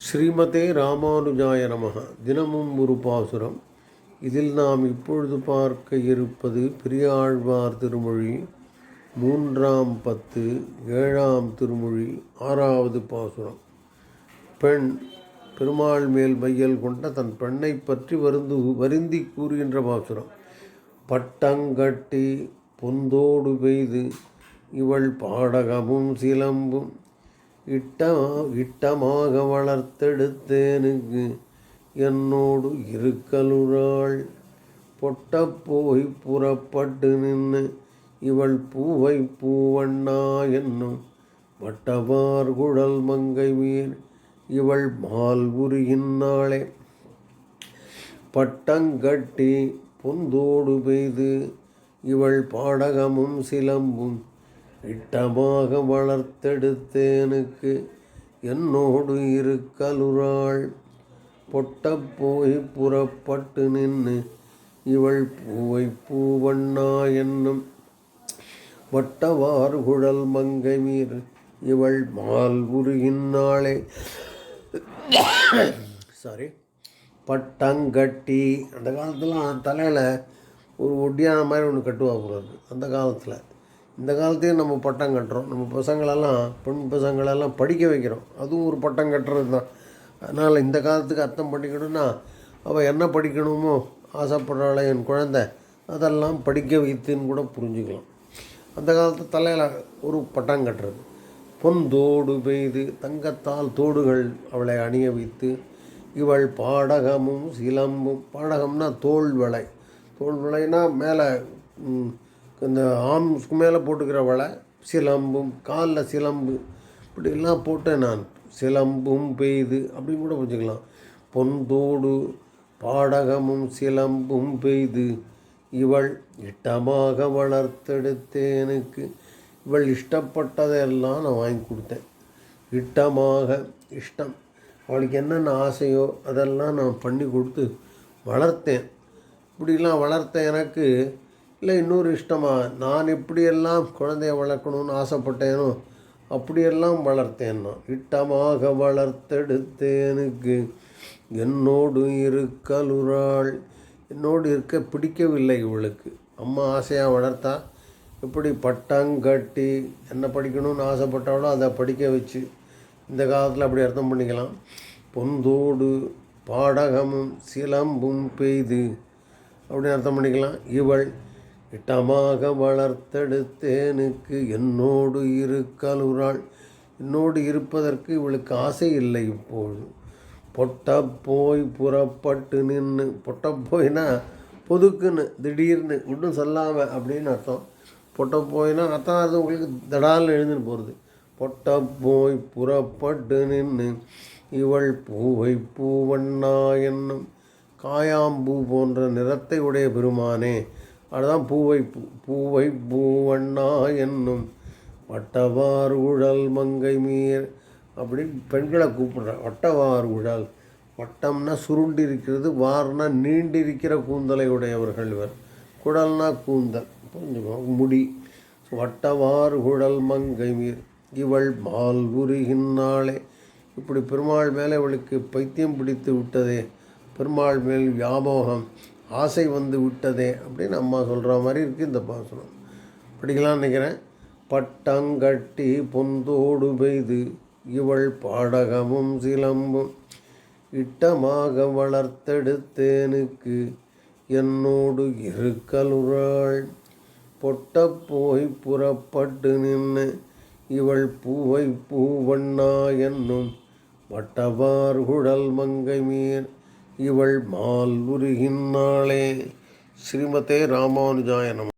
ஸ்ரீமதே ராமானுஜாய நமக. தினமும் ஒரு பாசுரம். இதில் நாம் இப்பொழுது பார்க்க இருப்பது பெரியாழ்வார் திருமொழி மூன்றாம் பத்து ஏழாம் திருமொழி ஆறாவது பாசுரம். பெண் பெருமாள் மேல் மையல் கொண்ட தன் பெண்ணை பற்றி வருந்து வருந்தி கூறுகின்ற பாசுரம். பட்டங்கட்டி பொந்தோடு பெய்து இவள் பாடகமும் சிலம்பும் இட்ட இட்டமாக வளர்த்தெடுத்தேனுக்கு என்னோடு இருக்கலுறாள். பொட்டப்போய் புறப்பட்டு நின்று இவள் பூவை பூவண்ணா என்னும் வட்டவார் குழல் மங்கை மீர் இவள் மால் உருகின்னாளே பட்டங்கட்டி பொந்தோடு பெய்து இவள் பாடகமும் சிலம்பும் இட்டமாக வளர்த்தெடுத்தேனுக்கு என்னோடு இருக்கலுறாள். பொட்டப்போய் புறப்பட்டு நின்று இவள் பூவை பூவண்ணா என்னும் வட்டவாறு குழல் மங்கை மீர் இவள் மால் உருகின்னாளே சாரி பட்டங்கட்டி. அந்த காலத்தில் தலையில் ஒரு ஒட்டியான மாதிரி ஒன்று கட்டுவா போகிறது அந்த காலத்தில். இந்த காலத்தையும் நம்ம பட்டம் கட்டுறோம். நம்ம பசங்களெல்லாம் பெண் பசங்களெல்லாம் படிக்க வைக்கிறோம். அதுவும் ஒரு பட்டம் கட்டுறது தான். அதனால் இந்த காலத்துக்கு அர்த்தம் பண்ணிக்கணும்னா அவள் என்ன படிக்கணுமோ ஆசைப்படுறாளே என் குழந்தை அதெல்லாம் படிக்க வைத்துன்னு கூட புரிஞ்சுக்கலாம். அந்த காலத்து தலையில் ஒரு பட்டம் கட்டுறது. பொன் தோடு பெய்து தங்கத்தால் தோடுகள் அவளை அணிய வைத்து இவள் பாடகமும் சிலம்பும் பாடகம்னா தோல் வலை தோல் வளைனா மேலே இந்த ஆம்ஸ்க்கு மேலே போட்டுக்கிற வளை சிலம்பும் காலில் சிலம்பு இப்படிலாம் போட்டேன் நான். சிலம்பும் பெய்து அப்படின்னு கூட புரிஞ்சுக்கலாம். பொன்தோடு பாடகமும் சிலம்பும் பெய்து இவள் இட்டமாக வளர்த்தெடுத்தேனுக்கு இவள் இஷ்டப்பட்டதையெல்லாம் நான் வாங்கி கொடுத்தேன். இட்டமாக இஷ்டம். அவளுக்கு என்னென்ன ஆசையோ அதெல்லாம் நான் பண்ணி கொடுத்து வளர்த்தேன். இப்படிலாம் வளர்த்த எனக்கு இல்லை இன்னொரு இஷ்டமாக நான் எப்படியெல்லாம் குழந்தைய வளர்க்கணும்னு ஆசைப்பட்டேனோ அப்படியெல்லாம் வளர்த்தேன் நான். இட்டமாக வளர்த்தெடுத்தேனுக்கு என்னோடு இருக்கலுறாள். என்னோடு இருக்க பிடிக்கவில்லை இவளுக்கு. அம்மா ஆசையாக வளர்த்தா எப்படி பட்டங்கட்டி என்ன படிக்கணும்னு ஆசைப்பட்டாலோ அதை படிக்க வச்சு இந்த காலத்தில் அப்படி அர்த்தம் பண்ணிக்கலாம். பொந்தோடு பாடகமும் சிலம்பும் பெய்து அப்படின்னு அர்த்தம் பண்ணிக்கலாம். இவள் இட்டமாக வளர்த்தெடுத்தேனுக்கு என்னோடு இருக்கலுறாள். என்னோடு இருப்பதற்கு இவளுக்கு ஆசை இல்லை இப்போது. பொட்ட போய் புறப்பட்டு நின்று பொட்ட போய்னா பொதுக்குன்னு திடீர்னு ஒன்றும் சொல்லாமல் அப்படின்னு அர்த்தம். பொட்ட போய்னா அர்த்தம் அது உங்களுக்கு தடால்னு எழுந்துன்னு போகிறது பொட்ட போய் புறப்பட்டு நின்று இவள் பூவை பூவண்ணா என்னும் காயாம்பூ போன்ற நிறத்தை உடைய பெருமானே அதுதான் பூவை பூ பூவை பூவண்ணா என்னும் வட்டவார் உழல் மங்கை மீர் அப்படி பெண்களை கூப்பிடுறேன் வட்டவார் உழல். வட்டம்னா சுருண்டு இருக்கிறது வார்னா நீண்டிருக்கிற கூந்தலை உடையவர்கள் இவர். குடல்னா கூந்தல் புரிஞ்சுக்கோ? முடி. வட்டவார் குழல் மங்கை மீர். இவள் மால் உருகின்னாளே இப்படி பெருமாள் மேலே இவளுக்கு பைத்தியம் பிடித்து விட்டதே. பெருமாள் மேல் வியாமோகம். ஆசை வந்து விட்டதே அப்படின்னு அம்மா சொல்கிற மாதிரி இருக்குது இந்த பாசனம். படிக்கலாம்னு நினைக்கிறேன். பட்டங்கட்டி பொந்தோடு பெய்து இவள் பாடகமும் சிலம்பும். இட்டமாக வளர்த்தெடுத்தேனுக்கு என்னோடு இருக்கலுறாள். பொட்ட போய் புறப்பட்டு நின்று இவள் பூவை பூவண்ணா என்னும் மட்டவார் குழல் மங்கை மீர். இவள் மால் உருகின்னாளே ஸ்ரீமதே ராமானுஜாய நம.